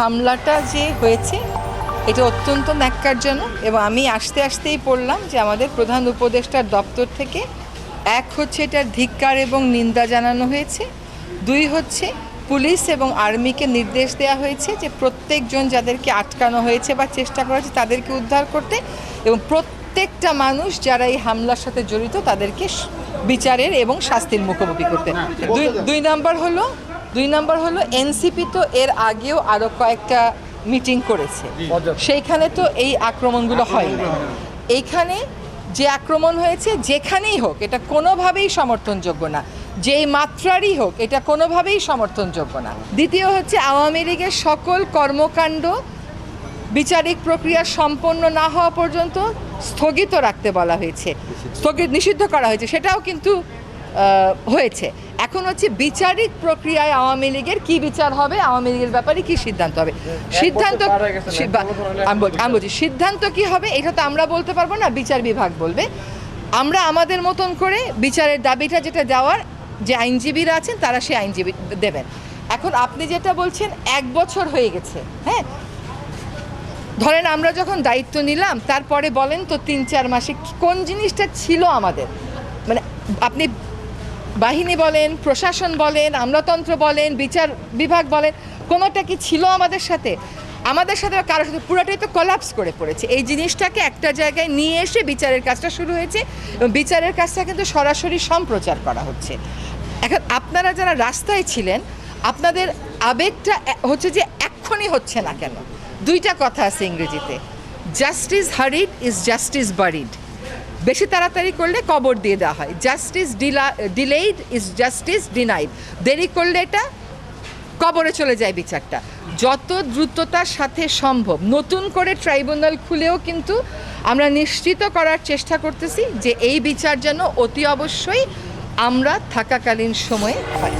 হামলাটা যে হয়েছে এটা অত্যন্ত ন্যাক্কারজনক এবং আমি আসতে আসতেই পড়লাম যে আমাদের প্রধান উপদেষ্টার দপ্তর থেকে এক হচ্ছে এটার ধিক্কার এবং নিন্দা জানানো হয়েছে দুই হচ্ছে পুলিশ এবং আর্মিকে নির্দেশ দেওয়া হয়েছে যে প্রত্যেকজন যাদেরকে আটকানো হয়েছে বা চেষ্টা করা হয়েছে তাদেরকে উদ্ধার করতে এবং প্রত্যেকটা মানুষ যারা এই হামলার সাথে জড়িত তাদেরকে বিচারের এবং শাস্তির মুখোমুখি করতে। দুই দুই নাম্বার হলো দুই নাম্বার হলো এনসিপি তো এর আগেও আরও কয়েকটা মিটিং করেছে। সেইখানে তো এই আক্রমণগুলো হয়নি এইখানে যে আক্রমণ হয়েছে যেখানেই হোক এটা কোনোভাবেই সমর্থনযোগ্য না। যেই মাত্রারই হোক এটা কোনোভাবেই সমর্থনযোগ্য না। দ্বিতীয় হচ্ছে আওয়ামী লীগের সকল কর্মকাণ্ড বিচারিক প্রক্রিয়া সম্পন্ন না হওয়া পর্যন্ত স্থগিত রাখতে বলা হয়েছে। স্থগিত নিষিদ্ধ করা হয়েছে। সেটাও কিন্তু হয়েছে। এখন হচ্ছে বিচারিক প্রক্রিয়ায় আওয়ামী লীগের কি বিচার হবে আওয়ামী লীগের ব্যাপারে কি সিদ্ধান্ত হবে? সিদ্ধান্ত আমি বলছি সিদ্ধান্ত কি হবে এটা তো আমরা বলতে পারব না বিচার বিভাগ বলবে। আমরা আমাদের মতন করে বিচারের দাবিটা যেটা দেওয়ার যে আইনজীবীরা আছেন তারা সেই আইনজীবী দেবেন। এখন আপনি যেটা বলছেন এক বছর হয়ে গেছে হ্যাঁ? ধরেন আমরা যখন দায়িত্ব নিলাম তারপরে বলেন তো তিন চার মাসে কোন জিনিসটা ছিল আমাদের? মানে আপনি বাহিনী বলেন, প্রশাসন বলেন, আমলাতন্ত্র বলেন, বিচার বিভাগ বলেন, কোনোটা কি ছিল আমাদের সাথে? আমাদের সাথে কারোর সাথে? পুরোটাই তো কলাপস করে পড়েছে। এই জিনিসটাকে একটা জায়গায় নিয়ে এসে বিচারের কাজটা শুরু হয়েছে এবং বিচারের কাজটা কিন্তু সরাসরি সম্প্রচার করা হচ্ছে। এখন আপনারা যারা রাস্তায় ছিলেন, আপনাদের আবেগটা হচ্ছে যে এক্ষুনি হচ্ছে না কেন? দুইটা কথা আছে ইংরেজিতে। Justice hurried is justice buried বেশি তাড়াতাড়ি করলে কবর দিয়ে দেওয়া হয়। জাস্টিস ডিলা ডিলেইড ইজ জাস্টিস ডিনাইড দেরি করলে এটা কবরে চলে যায় বিচারটা। যত দ্রুততার সাথে সম্ভব। নতুন করে ট্রাইব্যুনাল খুলেও কিন্তু আমরা নিশ্চিত করার চেষ্টা করতেছি যে এই বিচার যেন অতি অবশ্যই আমরা থাকাকালীন সময়ে হয়।